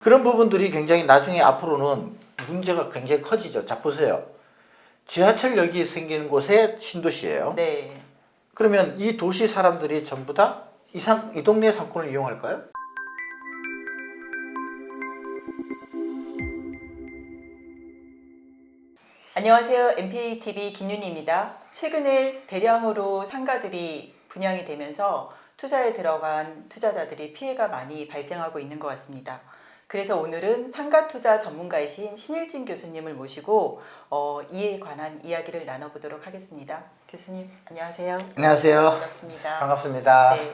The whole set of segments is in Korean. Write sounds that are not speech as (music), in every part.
그런 부분들이 굉장히 나중에 앞으로는 문제가 굉장히 커지죠. 자 보세요. 지하철역이 생기는 곳에 신도시예요. 네. 그러면 이 도시 사람들이 전부 다 이 상, 이 동네 상권을 이용할까요? 안녕하세요. MPTV 김윤희입니다. 최근에 대량으로 상가들이 분양이 되면서 투자에 들어간 투자자들이 피해가 많이 발생하고 있는 것 같습니다. 그래서 오늘은 상가 투자 전문가이신 신일진 교수님을 모시고 어, 이에 관한 이야기를 나눠보도록 하겠습니다. 교수님 안녕하세요. 안녕하세요. 반갑습니다. 반갑습니다. 네.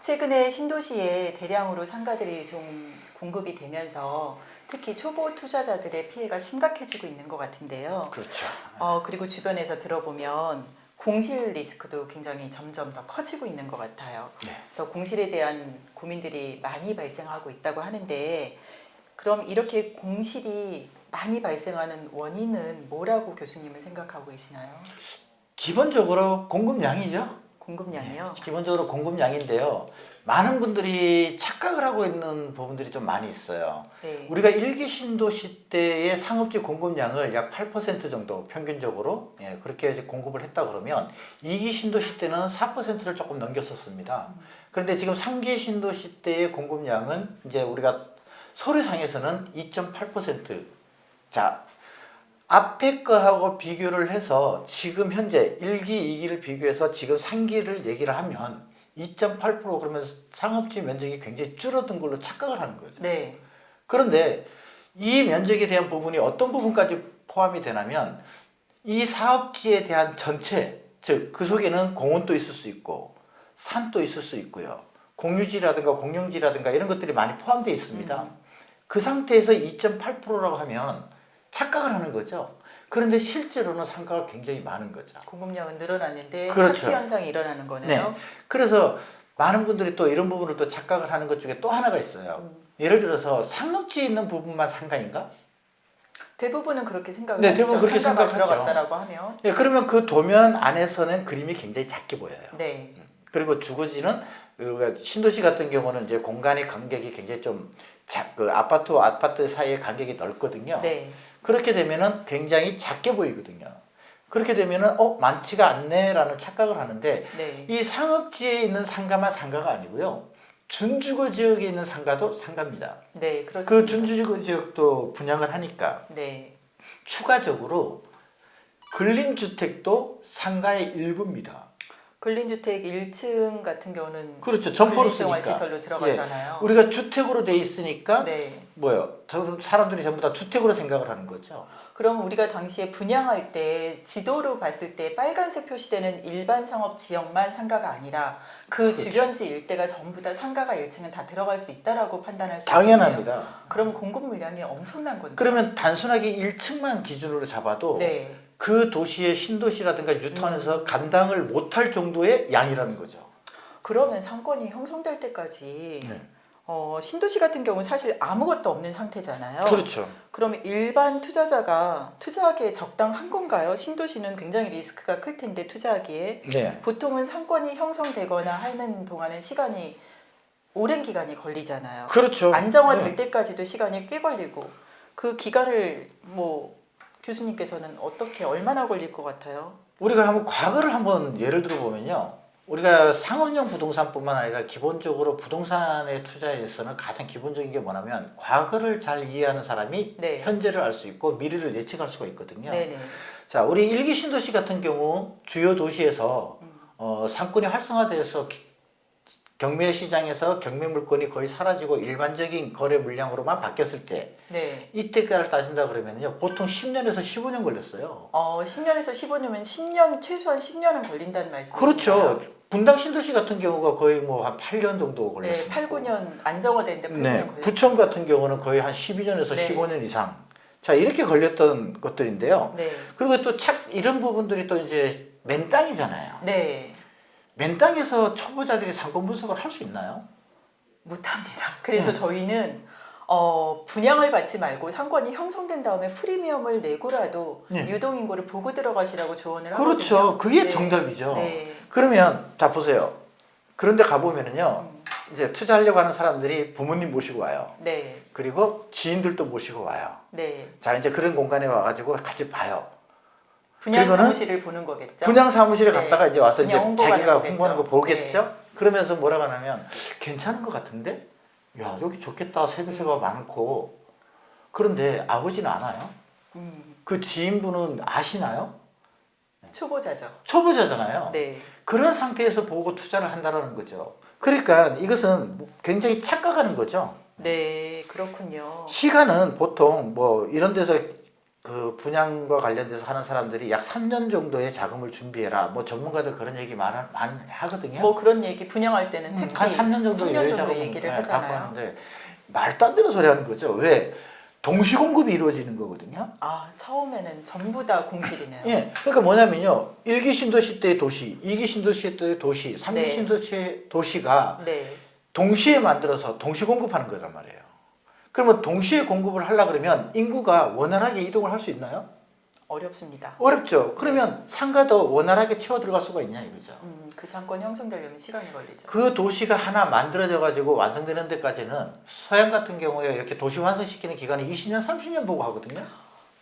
최근에 신도시에 대량으로 상가들이 좀 공급이 되면서 특히 초보 투자자들의 피해가 심각해지고 있는 것 같은데요. 그렇죠. 어, 그리고 주변에서 들어보면 공실 리스크도 굉장히 점점 더 커지고 있는 것 같아요. 네. 그래서 공실에 대한 고민들이 많이 발생하고 있다고 하는데 그럼 이렇게 공실이 많이 발생하는 원인은 뭐라고 교수님은 생각하고 계시나요? 기본적으로 공급량이죠. 공급량이요? 네, 기본적으로 공급량인데요. 많은 분들이 착각을 하고 있는 부분들이 좀 많이 있어요. 네. 우리가 일기 신도시 때의 상업지 공급량을 약 8% 정도 평균적으로 예, 그렇게 이제 공급을 했다 그러면 2기 신도시 때는 4%를 조금 넘겼었습니다. 그런데 지금 3기 신도시 때의 공급량은 이제 우리가 서류상에서는 2.8%. 자, 앞에 거하고 비교를 해서 지금 현재 1기, 2기를 비교해서 지금 3기를 얘기를 하면 2.8% 그러면 상업지 면적이 굉장히 줄어든 걸로 착각을 하는 거죠. 네. 그런데 이 면적에 대한 부분이 어떤 부분까지 포함이 되냐면 이 사업지에 대한 전체 즉 그 속에는 공원도 있을 수 있고 산도 있을 수 있고요 공유지라든가 공용지라든가 이런 것들이 많이 포함되어 있습니다 음. 그 상태에서 2.8%라고 하면 착각을 하는 거죠 그런데 실제로는 상가가 굉장히 많은 거죠 공급량은 늘어났는데 그렇죠. 착시 현상이 일어나는 거네요. 그래서 많은 분들이 또 이런 부분을 또 착각을 하는 것 중에 또 하나가 있어요 음. 예를 들어서 상업지에 있는 부분만 상가인가? 대부분은 그렇게 생각을 네, 하시죠. 대부분 그렇게 상가가 생각하죠. 들어갔다라고 하면. 예, 그러면 그 도면 안에서는 그림이 굉장히 작게 보여요. 네. 그리고 주거지는 우리가 신도시 같은 경우는 이제 공간의 간격이 굉장히 좀 작, 그 아파트와 아파트 사이의 간격이 넓거든요. 네. 그렇게 되면은 굉장히 작게 보이거든요. 그렇게 되면은 어 많지가 않네라는 착각을 하는데 네. 이 상업지에 있는 상가만 상가가 아니고요. 준주거 지역에 있는 상가도 상가입니다. 네, 그렇습니다. 그 준주거 지역도 분양을 하니까 네. 추가적으로 근린주택도 상가의 일부입니다. 근린주택 1층 같은 경우는 그렇죠. 점포로 쓰니까. 시설로 들어가잖아요. 우리가 주택으로 돼 있으니까 네. 뭐요? 사람들이 전부 다 주택으로 생각을 하는 거죠. 그럼 우리가 당시에 분양할 때 지도로 봤을 때 빨간색 표시되는 일반 상업 지역만 상가가 아니라 그 그렇죠. 주변지 일대가 전부 다 상가가 1층은 다 들어갈 수 있다라고 판단할 수 있겠네요. 당연합니다. 그럼 공급 물량이 엄청난 건데. 그러면 단순하게 1층만 기준으로 잡아도 네. 그 도시의 신도시라든가 뉴턴에서 감당을 못할 정도의 양이라는 거죠. 그러면 상권이 형성될 때까지 네. 어, 신도시 같은 경우는 사실 아무것도 없는 상태잖아요. 그렇죠. 그러면 일반 투자자가 투자하기에 적당한 건가요? 신도시는 굉장히 리스크가 클 텐데 투자하기에 네. 보통은 상권이 형성되거나 하는 동안은 시간이 오랜 기간이 걸리잖아요. 그렇죠. 안정화될 네. 때까지도 시간이 꽤 걸리고 그 기간을 뭐 교수님께서는 어떻게 얼마나 걸릴 것 같아요? 우리가 한번 과거를 한번 예를 들어 보면요. 우리가 상업용 부동산뿐만 아니라 기본적으로 부동산에 투자에서는 가장 기본적인 게 뭐냐면 과거를 잘 이해하는 사람이 네. 현재를 알 수 있고 미래를 예측할 수가 있거든요. 네네. 자, 우리 일기 신도시 같은 경우 주요 도시에서 음. 어, 상권이 활성화돼서 기- 경매 시장에서 경매 물건이 거의 사라지고 일반적인 거래 물량으로만 바뀌었을 때 네. 이때까지 따진다 그러면요 보통 10년에서 15년 걸렸어요. 어, 10년에서 15년이면 10년 최소한 10년은 걸린다는 말씀이신가요? 그렇죠. 분당 신도시 같은 경우가 거의 뭐 한 8년 정도 걸렸어요. 네, 8, 9년 안정화되는데 8, 9년 네, 걸렸어요. 부천 같은 경우는 거의 한 12년에서 네. 15년 이상. 자 이렇게 걸렸던 것들인데요. 네. 그리고 또참 이런 부분들이 또 이제 맨 땅이잖아요. 네. 맨 땅에서 초보자들이 상권 분석을 할 수 있나요? 못합니다. 그래서 음. 저희는 어, 분양을 받지 말고 상권이 형성된 다음에 프리미엄을 내고라도 네. 유동인구를 보고 들어가시라고 조언을 하거든요. 그렇죠. 그게 네. 정답이죠. 네. 그러면 자 보세요. 그런데 가보면은요. 음. 이제 투자하려고 하는 사람들이 부모님 모시고 와요. 네. 그리고 지인들도 모시고 와요. 네. 자 이제 그런 공간에 와가지고 같이 봐요. 분양 사무실을 보는 거겠죠. 분양 사무실에 네. 갔다가 이제 와서 이제 자기가 홍보하는 거. 보겠죠. 그러면서 뭐라고 하냐면 괜찮은 것 같은데, 야 여기 좋겠다 세대세가 많고 그런데 아버지는 아나요? 음, 그 지인분은 아시나요? 초보자죠. 초보자잖아요. 네. 그런 상태에서 보고 투자를 한다는 거죠. 그러니까 이것은 굉장히 착각하는 거죠. 네, 그렇군요. 시간은 보통 뭐 이런 데서 그 분양과 관련돼서 하는 사람들이 약 3년 정도의 자금을 준비해라. 뭐 전문가들 그런 얘기 많이, 많이 하거든요. 뭐 그런 얘기 분양할 때는 음, 특히 한 3년 정도 3년 여유 정도 얘기를 네, 하잖아요. 하는데 말도 안 되는 소리 하는 거죠. 왜? 동시 공급이 이루어지는 거거든요. 아, 처음에는 전부 다 공실이네요. 예. 그러니까 뭐냐면요. 1기 신도시 때의 도시, 2기 신도시 때의 도시, 3기 네. 신도시의 도시가 네. 동시에 만들어서 동시 공급하는 거란 말이에요. 그러면 동시에 공급을 하려 그러면 인구가 원활하게 이동을 할 수 있나요? 어렵습니다. 어렵죠. 그러면 상가도 원활하게 채워 들어갈 수가 있냐 이거죠. 음, 그 상권 형성되려면 시간이 걸리죠. 그 도시가 하나 만들어져 가지고 완성되는 데까지는 서양 같은 경우에 이렇게 도시 완성시키는 기간이 20년, 30년 보고 하거든요.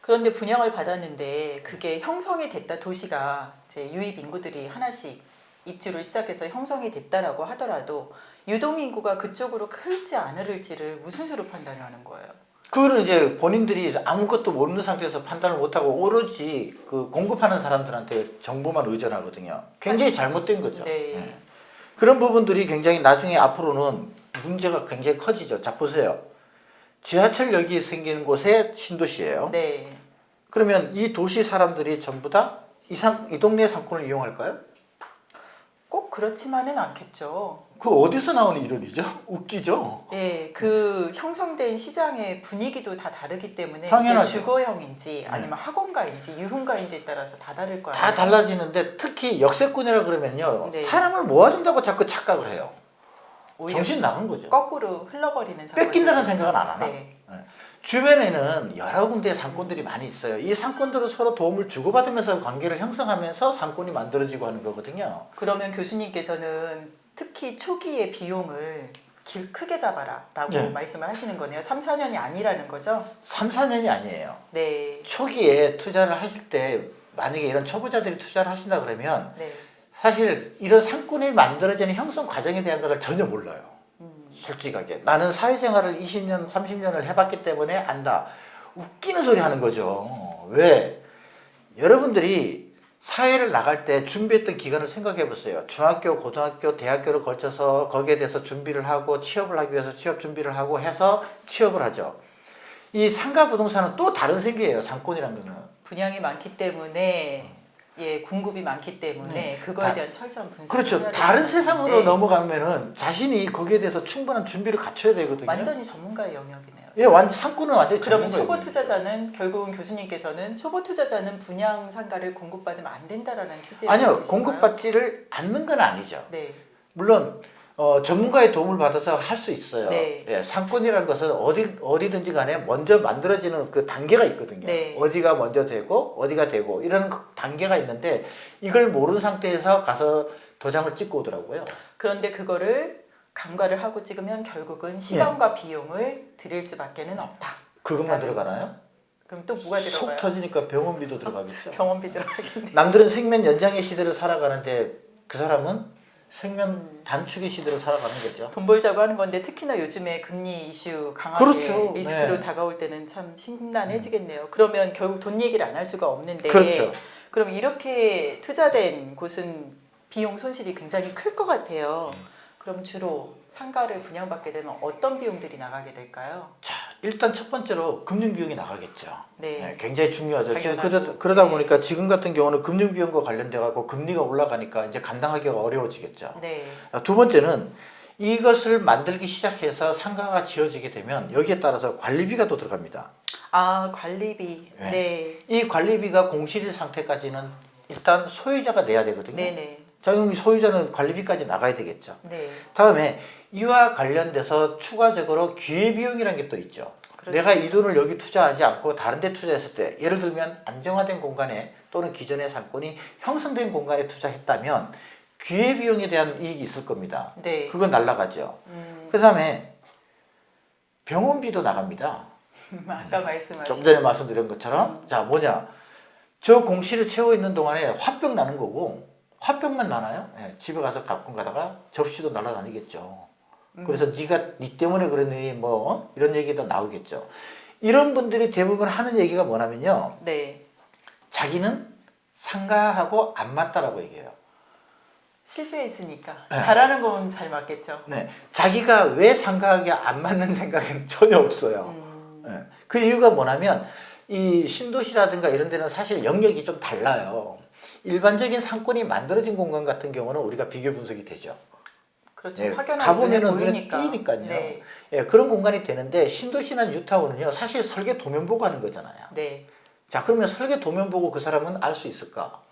그런데 분양을 받았는데 그게 형성이 됐다 도시가 이제 유입 인구들이 하나씩 입주를 시작해서 형성이 됐다라고 하더라도 유동 인구가 그쪽으로 클지 않을지를 무슨 수로 판단하는 거예요? 그거는 이제 본인들이 아무것도 모르는 상태에서 판단을 못하고 오로지 그 공급하는 사람들한테 정보만 의존하거든요. 굉장히 잘못된 거죠. 네. 예. 그런 부분들이 굉장히 나중에 앞으로는 문제가 굉장히 커지죠. 자 보세요. 지하철역이 생기는 곳에 신도시예요. 네. 그러면 이 도시 사람들이 전부 다 이 상, 이 동네 상권을 이용할까요? 꼭 그렇지만은 않겠죠. 그 어디서 나오는 이론이죠? 웃기죠? 네, 그 형성된 시장의 분위기도 다 다르기 때문에 당연하죠. 주거형인지 아니면 학원가인지 유흥가인지에 따라서 다 다를 거예요. 다 달라지는데 특히 역세권이라 그러면요. 네. 사람을 모아준다고 자꾸 착각을 해요. 오히려 정신 나간 거죠. 거꾸로 흘러버리는 뺏긴다는 상황이 생각은 안 하나? 네. 주변에는 여러 군데 상권들이 많이 있어요. 이 상권들은 서로 도움을 주고받으면서 관계를 형성하면서 상권이 만들어지고 하는 거거든요. 그러면 교수님께서는 특히 초기의 비용을 길 크게 잡아라 라고 네. 말씀을 하시는 거네요. 3, 4년이 아니라는 거죠? 3, 4년이 아니에요. 네. 초기에 투자를 하실 때 만약에 이런 초보자들이 투자를 하신다 그러면 네. 사실 이런 상권이 만들어지는 형성 과정에 대한 걸 전혀 몰라요. 음, 솔직하게 나는 사회생활을 20년, 30년을 해봤기 때문에 안다. 웃기는 소리 하는 거죠. 왜? 여러분들이 사회를 나갈 때 준비했던 기간을 생각해 보세요. 중학교, 고등학교, 대학교를 걸쳐서 거기에 대해서 준비를 하고 취업을 하기 위해서 취업 준비를 하고 해서 취업을 하죠. 이 상가 부동산은 또 다른 세계예요. 상권이라는 거는. 분양이 많기 때문에 예 공급이 많기 때문에 네. 그거에 다- 대한 철저한 분석. 그렇죠. 다른 세상으로 넘어가면은 자신이 거기에 대해서 충분한 준비를 갖춰야 되거든요. 완전히 전문가의 영역이네요. 예, 완 상권은 완전히 그러면 전문가예요. 초보 투자자는 결국은 교수님께서는 초보 투자자는 분양 상가를 공급받으면 안 된다라는 취지의 아니요, 말씀이신가요? 공급받지를 않는 건 아니죠. 네. 물론 어, 전문가의 도움을 받아서 할 수 있어요. 네. 예, 상권이라는 것은 어디 어디든지 간에 먼저 만들어지는 그 단계가 있거든요. 네. 어디가 먼저 되고 어디가 되고 이런 그 단계가 있는데 이걸 모르는 상태에서 가서 도장을 찍고 오더라고요. 그런데 그거를 간과를 하고 찍으면 결국은 네. 시간과 비용을 들일 수밖에는 없다. 그것만 들어가나요? 그럼 또 뭐가 속 들어가요? 터지니까 병원비도 들어가겠죠. 병원비 들어가겠네. (laughs) 남들은 생명 연장의 시대를 살아가는데 그 사람은 생명 단축의 시대를 살아가는 거죠. 돈 벌자고 하는 건데 특히나 요즘에 금리 이슈 강하게 그렇죠. 리스크로 네. 다가올 때는 참 심란해지겠네요. 그러면 결국 돈 얘기를 안 할 수가 없는데 그렇죠. 그럼 이렇게 투자된 곳은 비용 손실이 굉장히 클 것 같아요. 그럼 주로 상가를 분양받게 되면 어떤 비용들이 나가게 될까요? 자, 일단 첫 번째로 금융 비용이 나가겠죠. 네. 네, 굉장히 중요하죠. 지금 당연하고. 그러다, 그러다 네. 보니까 지금 같은 경우는 금융 비용과 관련돼 갖고 금리가 올라가니까 이제 감당하기가 어려워지겠죠. 네. 자, 두 번째는 이것을 만들기 시작해서 상가가 지어지게 되면 여기에 따라서 관리비가 또 들어갑니다. 아 관리비. 네. 네. 이 관리비가 공실일 상태까지는 일단 소유자가 내야 되거든요. 네 네. 자, 그럼 이 소유자는 관리비까지 나가야 되겠죠. 네. 다음에 이와 관련돼서 추가적으로 기회비용이라는 게 또 있죠. 내가 이 돈을 여기 투자하지 않고 다른 데 투자했을 때 예를 들면 안정화된 공간에 또는 기존의 상권이 형성된 공간에 투자했다면 기회 비용에 대한 이익이 있을 겁니다. 네. 그건 날라가죠. 음, 그 다음에 병원비도 나갑니다. 아까 말씀하신 좀 전에 말씀드린 것처럼 자 뭐냐 저 공실을 채워 있는 동안에 화병 나는 거고 화병만 나나요? 예, 집에 가서 가끔 가다가 접시도 날아다니겠죠. 그래서 네가 네 때문에 그랬니 뭐 어? 이런 얘기가 나오겠죠. 이런 분들이 대부분 하는 얘기가 뭐냐면요. 네. 자기는 상가하고 안 맞다라고 얘기해요. 실패했으니까 네. 잘하는 건 잘 맞겠죠. 네, 자기가 왜 상가하게 안 맞는 생각은 (laughs) 전혀 없어요. 음, 예. 그 이유가 뭐냐면 이 신도시라든가 이런 데는 사실 영역이 좀 달라요. 일반적인 상권이 만들어진 공간 같은 경우는 우리가 비교 분석이 되죠. 그렇죠. 예, 가보면은 눈에. 띄니까요. 네. 예, 그런 공간이 되는데 신도시나 뉴타운은요, 사실 설계 도면 보고 하는 거잖아요. 네. 자, 그러면 설계 도면 보고 그 사람은 알 수 있을까?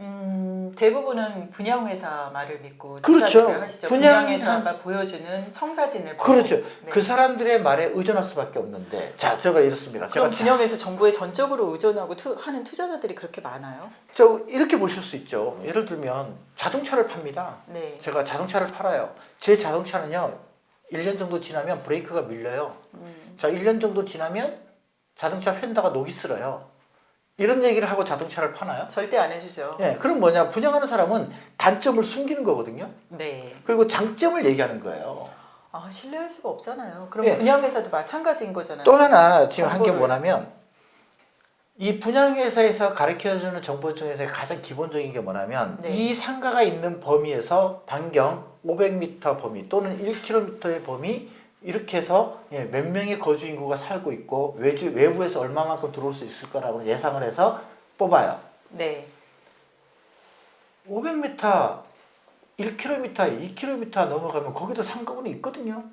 음, 대부분은 분양 회사 말을 믿고 그렇죠. 투자를 하시죠. 분양- 분양 회사가 보여주는 청사진을 보고. 그렇죠. 네. 그 사람들의 말에 의존할 수밖에 없는데, 자, 제가 이렇습니다. 그럼 제가 분양 회사 정보에 전적으로 의존하고 투, 하는 투자자들이 그렇게 많아요? 저 이렇게 보실 수 있죠. 예를 들면 자동차를 팝니다. 네. 제가 자동차를 팔아요. 제 자동차는요, 1년 정도 지나면 브레이크가 밀려요. 음, 자, 1년 정도 지나면 자동차 휀다가 녹이 슬어요. 이런 얘기를 하고 자동차를 파나요? 절대 안 해주죠. 예, 그럼 뭐냐? 분양하는 사람은 단점을 숨기는 거거든요. 네. 그리고 장점을 얘기하는 거예요. 아 신뢰할 수가 없잖아요. 그럼 예. 분양회사도 마찬가지인 거잖아요. 또 하나 지금 한 게 정보를- 뭐냐면 이 분양회사에서 가르쳐주는 정보 중에서 가장 기본적인 게 뭐냐면 네. 이 상가가 있는 범위에서 반경 500m 범위 또는 1km의 범위 이렇게 해서 예, 몇 명의 거주 인구가 살고 있고 외주, 외부에서 얼마만큼 들어올 수 있을 거라고 예상을 해서 뽑아요. 네. 500m, 1km, 2km 넘어가면 거기도 상가분이 있거든요.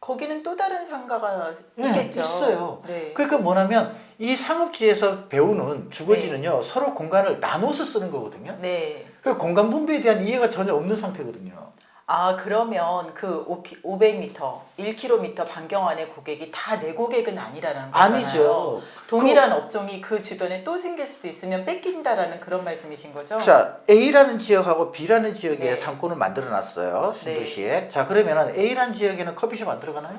거기는 또 다른 상가가 네, 있겠죠. 있어요. 네. 그러니까 뭐냐면 이 상업지에서 배우는 주거지는요 서로 공간을 나눠서 쓰는 거거든요. 네. 그 공간 분배에 대한 이해가 전혀 없는 상태거든요. 아 그러면 그 500m, 1km 반경 안의 고객이 다 내 고객은 아니라는 거잖아요. 아니죠. 동일한 업종이 그 주변에 또 생길 수도 있으면 뺏긴다라는 그런 말씀이신 거죠? 자 A라는 지역하고 B라는 지역에 네. 상권을 만들어놨어요 신도시에. 자 그러면은 A라는 지역에는 커피숍 안 들어가나요?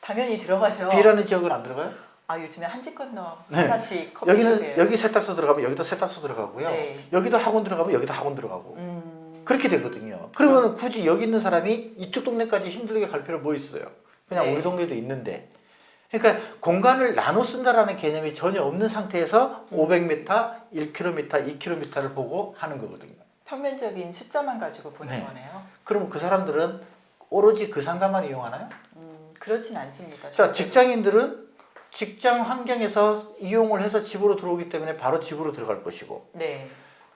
당연히 들어가죠. B라는 지역은 안 들어가요? 아 요즘에 한 집 건너 네. 하나씩 커피숍이에요. 여기는 여기 세탁소 들어가면 여기도 세탁소 들어가고요. 네. 여기도 학원 들어가면 여기도 학원 들어가고. 음, 그렇게 되거든요. 그러면 굳이 여기 있는 사람이 이쪽 동네까지 힘들게 갈 필요 뭐 있어요? 그냥 네. 우리 동네도 있는데. 그러니까 공간을 나눠 쓴다라는 개념이 전혀 없는 상태에서 음. 500m, 1km, 2km를 보고 하는 거거든요. 평면적인 숫자만 가지고 보는 네. 거네요. 그럼 그 사람들은 오로지 그 상가만 이용하나요? 음, 그렇진 않습니다. 자. 직장인들은 직장 환경에서 이용을 해서 집으로 들어오기 때문에 바로 집으로 들어갈 것이고 네,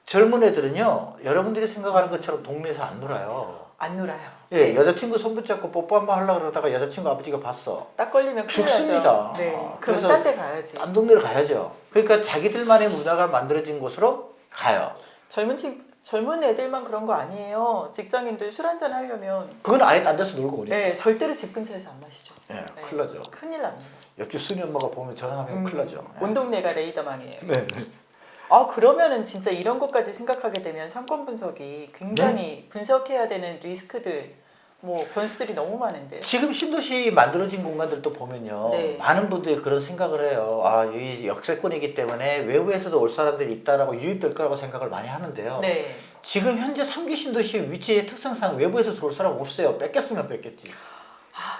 젊은 애들은요 여러분들이 생각하는 것처럼 동네에서 안 놀아요. 안 놀아요. 예, 네. 여자친구 손 붙잡고 뽀뽀 한번 하려고 그러다가 여자친구 아버지가 봤어. 딱 걸리면 큰일 죽습니다. 네, 아, 그럼 그래서 딴 데 가야지. 딴 동네를 가야죠. 그러니까 자기들만의 문화가 만들어진 곳으로 가요. 젊은 친 젊은 애들만 그런 거 아니에요. 직장인들 술 한잔 하려면 그건 아예 딴 데서 놀고 오니까. 네, 절대로 집 근처에서 안 마시죠. 예, 네. 큰일 나죠. 큰일 납니다. 옆집 순이 엄마가 보면 전화하면 음, 큰일 나죠. 예. 온 동네가 레이더망이에요. 네. 네. 아 그러면은 진짜 이런 것까지 생각하게 되면 상권 분석이 굉장히 네. 분석해야 되는 리스크들, 뭐 변수들이 너무 많은데. 지금 신도시 만들어진 공간들도 보면요. 네. 많은 분들이 그런 생각을 해요. 아, 이 역세권이기 때문에 외부에서도 올 사람들이 있다라고 유입될 거라고 생각을 많이 하는데요. 네. 지금 현재 3기 신도시 위치의 특성상 외부에서 들어올 사람 없어요. 뺏겼으면 뺏겼지.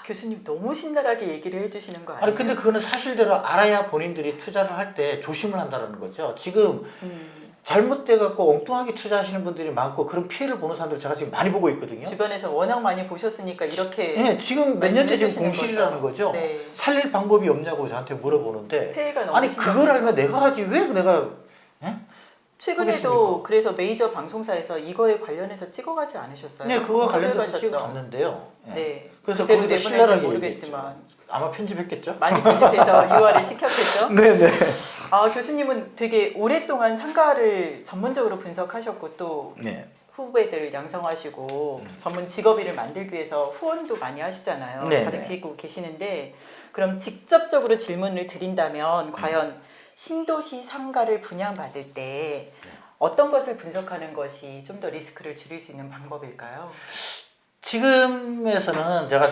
아 교수님 너무 신랄하게 얘기를 해주시는 거 아니에요? 아니 근데 그거는 사실대로 알아야 본인들이 투자를 할 때 조심을 한다는 거죠. 지금 음, 잘못돼 갖고 엉뚱하게 투자하시는 분들이 많고 그런 피해를 보는 사람들 제가 지금 많이 보고 있거든요. 주변에서 워낙 많이 보셨으니까 이렇게 네, 지금 몇 년째 지금 공실이라는 거죠. 네. 살릴 방법이 없냐고 저한테 물어보는데 아니 심해요. 그걸 알면 내가 하지 왜 내가 최근에도 그래서 메이저 방송사에서 이거에 관련해서 찍어가지 않으셨어요? 네 그거 가셨죠? 찍어 갔는데요. 네. 네. 그래서 그대로 내보낼지 모르겠지만 아마 편집했겠죠. 많이 편집해서 (laughs) 유화를 시켰겠죠? 네네. (laughs) 아 교수님은 되게 오랫동안 상가를 전문적으로 분석하셨고 또 네. 후배들 양성하시고 음. 전문 직업인을 만들기 위해서 후원도 많이 하시잖아요. 네네. 가르치고 계시는데 그럼 직접적으로 질문을 드린다면 과연 신도시 상가를 분양받을 때 어떤 것을 분석하는 것이 좀 더 리스크를 줄일 수 있는 방법일까요? 지금에서는 제가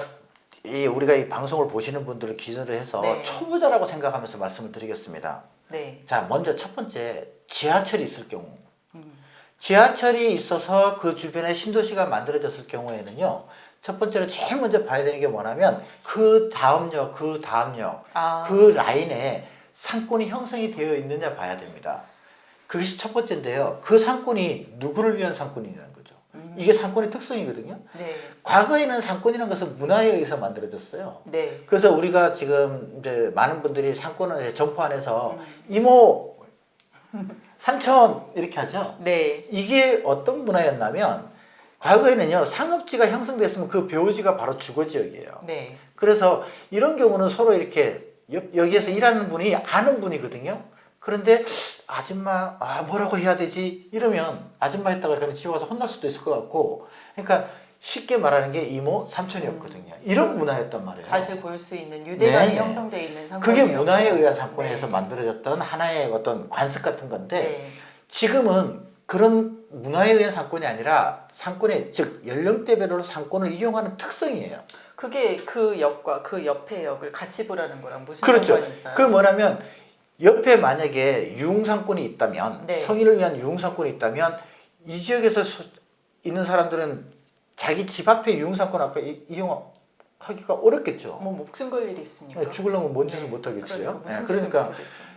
이 우리가 이 방송을 보시는 분들을 기준으로 해서 네. 초보자라고 생각하면서 말씀을 드리겠습니다. 네. 자, 먼저 첫 번째 지하철이 있을 경우. 음. 지하철이 있어서 그 주변에 신도시가 만들어졌을 경우에는요. 첫 번째로 제일 먼저 봐야 되는 게 뭐냐면 그 다음 역, 그 다음 역, 아, 그 라인에 상권이 형성이 되어 있느냐 봐야 됩니다. 그것이 첫 번째인데요. 그 상권이 누구를 위한 상권이냐는 거죠. 음. 이게 상권의 특성이거든요. 네. 과거에는 상권이라는 것은 문화에 의해서 만들어졌어요. 네. 그래서 우리가 지금 이제 많은 분들이 상권을 점포 안에서 음. 이모 삼촌 이렇게 하죠. 네. 이게 어떤 문화였냐면 과거에는요 상업지가 형성됐으면 그 벼지가 바로 주거 지역이에요. 네. 그래서 이런 경우는 서로 이렇게 옆- 여기에서 일하는 분이 아는 분이거든요. 그런데 아줌마 아 뭐라고 해야 되지 이러면 아줌마 했다가 그냥 집에 와서 혼날 수도 있을 것 같고 그러니까 쉽게 말하는 게 이모 삼촌이었거든요. 이런 문화였단 말이에요. 자주 볼 수 있는 유대감이 네네. 형성되어 있는 상황이에요. 그게 문화에 의한 상권에서 네. 만들어졌던 하나의 어떤 관습 같은 건데 네. 지금은 그런 문화에 의한 상권이 아니라 상권의 즉 연령대별로 상권을 이용하는 특성이에요. 그게 그 역과 그 옆의 역을 같이 보라는 거랑 무슨 그렇죠. 상관이 있어요? 그 뭐냐면 옆에 만약에 유흥상권이 있다면 네. 성인을 위한 유흥상권이 있다면 이 지역에서 수- 있는 사람들은 자기 집 앞에 유흥상권 앞에 이- 이용하기가 어렵겠죠. 뭐 목숨 걸 일이 있습니까? 네, 죽으려면 뭔 짓을 네. 못 하겠어요. 그러니까 네, 그러니까.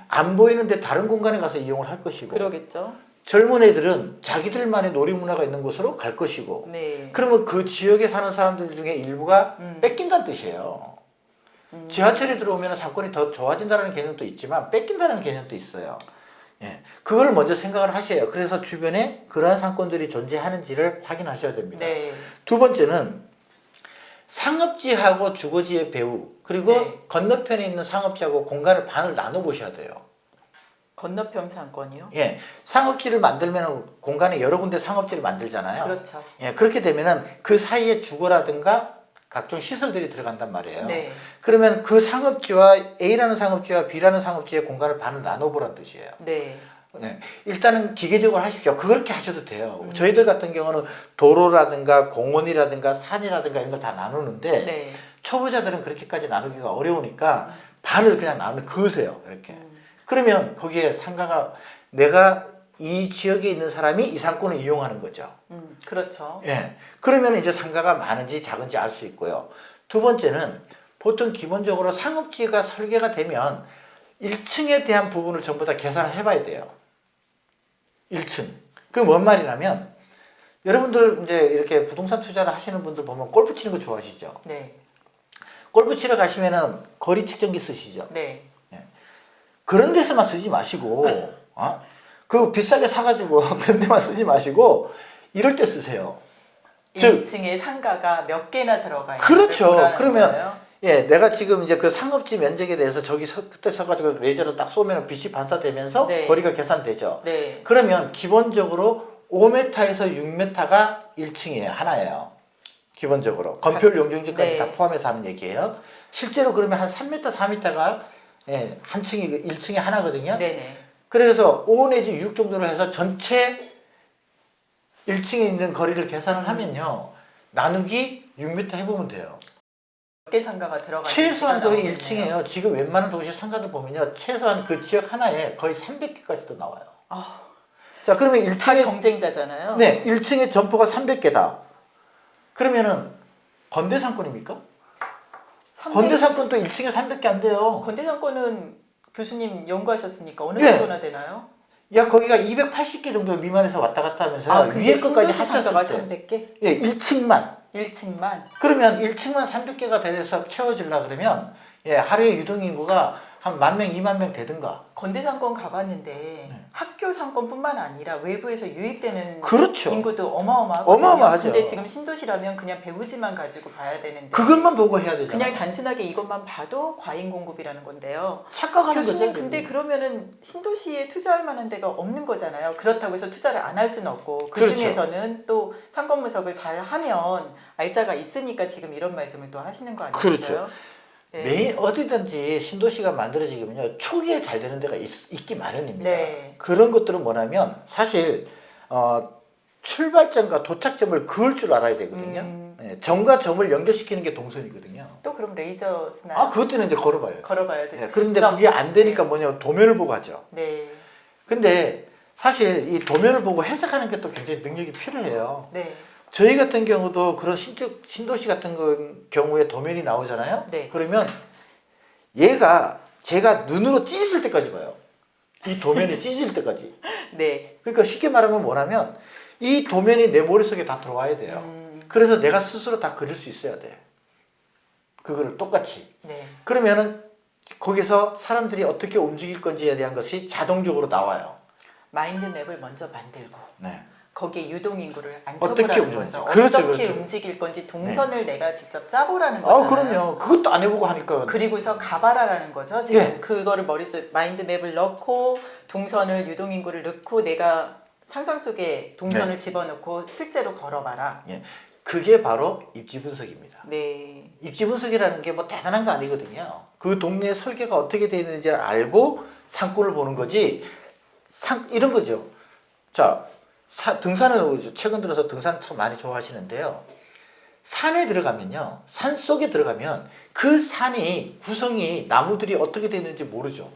안 보이는데 다른 공간에 가서 이용을 할 것이고 그러겠죠. 젊은 애들은 자기들만의 놀이 문화가 있는 곳으로 갈 것이고 네. 그러면 그 지역에 사는 사람들 중에 일부가 음. 뺏긴다는 뜻이에요. 음. 지하철이 들어오면 상권이 더 좋아진다는 개념도 있지만 뺏긴다는 개념도 있어요. 예, 그걸 먼저 생각을 하셔야 그래서 주변에 그러한 상권들이 존재하는지를 확인하셔야 됩니다. 네. 두 번째는 상업지하고 주거지의 배후 그리고 네. 건너편에 있는 상업지하고 공간을 반을 나눠 보셔야 돼요. 건너편 상권이요? 예, 상업지를 만들면 공간에 여러 군데 상업지를 만들잖아요. 그렇죠. 예, 그렇게 되면은 그 사이에 주거라든가 각종 시설들이 들어간단 말이에요. 네. 그러면 그 상업지와 A라는 상업지와 B라는 상업지의 공간을 반을 나눠보란 뜻이에요. 네. 네. 일단은 기계적으로 하십시오. 그렇게 하셔도 돼요. 음. 저희들 같은 경우는 도로라든가 공원이라든가 산이라든가 이런 걸 다 나누는데 네. 초보자들은 그렇게까지 나누기가 어려우니까 반을 그냥 나누 그으세요. 이렇게. 음. 그러면 거기에 상가가 내가 이 지역에 있는 사람이 이 상권을 이용하는 거죠. 음, 그렇죠. 예. 그러면 이제 상가가 많은지 작은지 알 수 있고요. 두 번째는 보통 기본적으로 상업지가 설계가 되면 1층에 대한 부분을 전부 다 계산을 해봐야 돼요. 1층. 그뭔 말이냐면 여러분들 이제 이렇게 부동산 투자를 하시는 분들 보면 골프 치는 거 좋아하시죠? 네. 골프 치러 가시면은 거리 측정기 쓰시죠? 네. 그런 데서만 쓰지 마시고, (laughs) 어? 그 비싸게 사가지고 (laughs) 그런 데만 쓰지 마시고 이럴 때 쓰세요. 즉, 1층에 상가가 몇 개나 들어가 있는 그렇죠. 그러면 거예요? 예, 내가 지금 이제 그 상업지 면적에 대해서 저기 서, 그때 서가지고 레이저를 딱 쏘면 빛이 반사되면서 네. 거리가 계산되죠. 네. 그러면 기본적으로 5m에서 6m가 1층이에요. 하나예요. 기본적으로. 건폐율 용적지까지 네. 다 포함해서 하는 얘기예요. 실제로 그러면 한 3m, 4m가 예, 한 층이 1층에 하나거든요. 네네. 그래서 5 내지 6 정도로 해서 전체 1층에 있는 거리를 계산을 하면요. 나누기 6m 해보면 돼요. 몇개 상가가 들어가 최소한도 있는지가 1층이에요. 지금 웬만한 도시 상가들 보면요. 최소한 그 지역 하나에 거의 300개까지도 나와요. 아, 자, 그러면 다 1층에 경쟁자잖아요. 네, 1층에 점포가 300개다. 그러면은 건대 상권입니까? 300 건대 상권도 1층에 300개 안 돼요. 건대 상권은 교수님 연구하셨으니까 어느 네. 정도나 되나요? 야, 거기가 280개 정도 미만에서 왔다 갔다 하면서 아, 위에 상가가 합쳤을 때 300개? 예, 1층만 1층만 그러면 1층만 300개가 돼서 채워지려 그러면 예, 하루에 유동 인구가 한 만 명, 2만 명 되든가. 건대 상권 가봤는데 네. 학교 상권뿐만 아니라 외부에서 유입되는 그렇죠. 인구도 어마어마하거든요. 어마어마하죠. 근데 지금 신도시라면 그냥 배우지만 가지고 봐야 되는데 그것만 보고 해야 되잖아요. 그냥 단순하게 이것만 봐도 과잉 공급이라는 건데요. 착각하는 교수님 거죠. 근데 그러면은 신도시에 투자할 만한 데가 없는 거잖아요. 그렇다고 해서 투자를 안 할 수는 없고 그 그렇죠. 중에서는 또 상권 분석을 잘 하면 알짜가 있으니까 지금 이런 말씀을 또 하시는 거 아니겠어요? 그렇죠. 네. 메인 어디든지 신도시가 만들어지면요 초기에 잘 되는 데가 있, 기 마련입니다. 네. 그런 것들은 뭐냐면 사실 어, 출발점과 도착점을 그을 줄 알아야 되거든요. 음. 네, 점과 점을 연결시키는 게 동선이거든요. 또 그럼 레이저 스나 아 그것 때는 이제 걸어봐요. 걸어봐야 되죠. 네, 그런데 직접. 그게 안 되니까 뭐냐 도면을 보고 하죠. 네. 근데 사실 이 도면을 보고 해석하는 게 또 굉장히 능력이 필요해요. 네. 저희 같은 경우도 그런 신축, 신도시 같은 거, 경우에 도면이 나오잖아요. 네. 그러면 얘가 제가 눈으로 찢을 때까지 봐요. 이 도면이 찢을 때까지. (laughs) 네. 그러니까 쉽게 말하면 뭐냐면 이 도면이 내 머릿속에 다 들어와야 돼요. 음, 그래서 내가 스스로 다 그릴 수 있어야 돼. 그거를 똑같이. 네. 그러면은 거기서 사람들이 어떻게 움직일 건지에 대한 것이 자동적으로 나와요. 마인드 맵을 먼저 만들고 네. 거기에 유동 인구를 어떻게 안쳐보라는 움직이는지. 거죠. 그렇죠, 어떻게 그렇죠. 움직일 건지 동선을 내가 직접 짜보라는 아, 거잖아요. 그럼요. 그것도 안 해보고 하니까. 그리고서 가봐라라는 거죠. 지금 예. 그거를 머릿속 마인드 맵을 넣고 동선을 유동 인구를 넣고 내가 상상 속에 동선을 집어넣고 실제로 걸어봐라. 그게 바로 입지 분석입니다. 네. 입지 분석이라는 게 뭐 대단한 거 아니거든요. 그 동네 설계가 어떻게 되어 있는지를 알고 상권을 보는 거지. 상 이런 거죠. 자, 사- 등산을 최근 들어서 등산 참 많이 좋아하시는데요. 산에 들어가면요. 산 속에 들어가면 그 산이 구성이 나무들이 어떻게 되어 있는지 모르죠.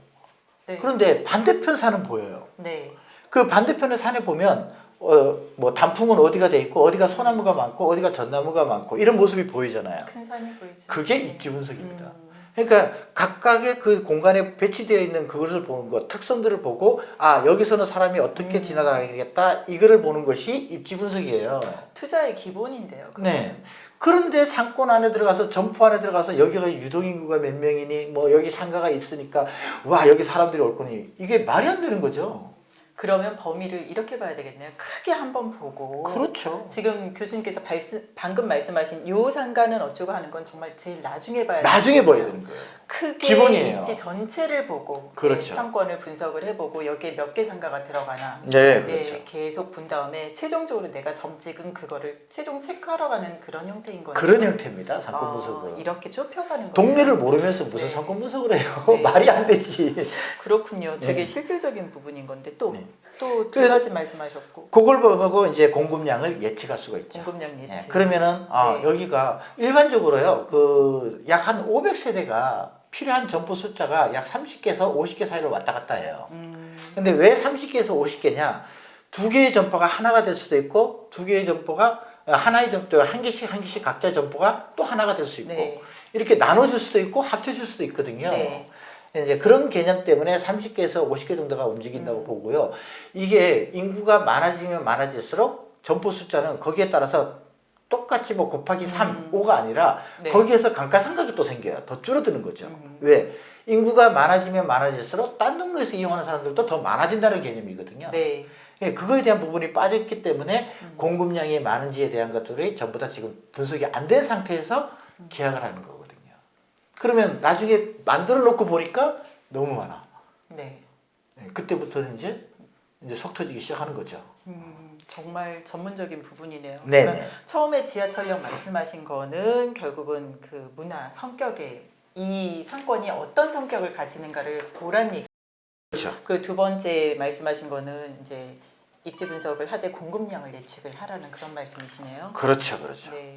네. 그런데 반대편 산은 보여요. 네. 그 반대편의 산에 보면 어, 뭐 단풍은 어디가 돼 있고 어디가 소나무가 많고 어디가 전나무가 많고 이런 모습이 보이잖아요. 큰 산이 보이죠. 그게 입지 분석입니다. 음, 그러니까 각각의 그 공간에 배치되어 있는 그것을 보는 것, 특성들을 보고 아 여기서는 사람이 어떻게 음. 지나가야겠다 이거를 보는 것이 입지 분석이에요. 투자의 기본인데요. 그거는. 네. 그런데 상권 안에 들어가서 점포 안에 들어가서 여기가 유동인구가 몇 명이니 뭐 여기 상가가 있으니까 와 여기 사람들이 올 거니 이게 말이 안 되는 거죠. 그러면 범위를 이렇게 봐야 되겠네요. 크게 한번 보고. 그렇죠. 지금 교수님께서 발스, 방금 말씀하신 요 상가는 어쩌고 하는 건 정말 제일 나중에 봐야 나중에 봐야 되는 거예요. 크게 기본이에요. 입지 전체를 보고 그렇죠. 네, 상권을 분석을 해보고 여기에 몇 개 상가가 들어가나 네, 네, 그렇죠. 계속 본 다음에 최종적으로 내가 점 찍은 그거를 최종 체크하러 가는 그런 형태인 거예요. 그런 형태입니다. 상권 아, 분석은. 이렇게 좁혀가는 거예요. 동네를 모르면서 무슨 네. 상권 분석을 해요? 네. (laughs) 말이 안 되지. 그렇군요. 되게 네. 실질적인 부분인 건데 또 네. 또두 그래서- 가지 말씀하셨고 그걸 보고 이제 공급량을 예측할 수가 있죠. 공급량 예, 예측. 그러면은 아, 네. 여기가 일반적으로요. 그 약 한 500세대가 필요한 점포 숫자가 약 30개에서 50개 사이를 왔다 갔다 해요. 음, 근데 왜 30개에서 50개냐? 두 개의 점포가 하나가 될 수도 있고 두 개의 점포가 어, 하나의 점포 한 개씩 한 개씩 각자 점포가 또 하나가 될 수 있고 네. 이렇게 나눠줄 수도 있고 합쳐질 수도 있거든요. 네. 이제 그런 개념 때문에 30개에서 50개 정도가 움직인다고 음. 보고요. 이게 인구가 많아지면 많아질수록 점포 숫자는 거기에 따라서 똑같이 뭐 곱하기 3, 음. 5가 아니라 네. 거기에서 감가상각이 또 생겨요. 더 줄어드는 거죠. 음. 왜? 인구가 많아지면 많아질수록 딴 동네에서 이용하는 사람들도 더 많아진다는 개념이거든요. 네. 예, 그거에 대한 부분이 빠졌기 때문에 음. 공급량이 많은지에 대한 것들이 전부 다 지금 분석이 안 된 상태에서 음. 계약을 하는 거거든요. 그러면 나중에 만들어 놓고 보니까 너무 많아. 네. 예, 그때부터는 이제 이제 속 터지기 시작하는 거죠. 음, 정말 전문적인 부분이네요. 네네. 그러니까 처음에 지하철역 말씀하신 거는 결국은 그 문화, 성격에 이 상권이 어떤 성격을 가지는가를 보란 얘기. 그렇죠. 그 두 번째 말씀하신 거는 이제 입지 분석을 하되 공급량을 예측을 하라는 그런 말씀이시네요. 그렇죠, 그렇죠. 네.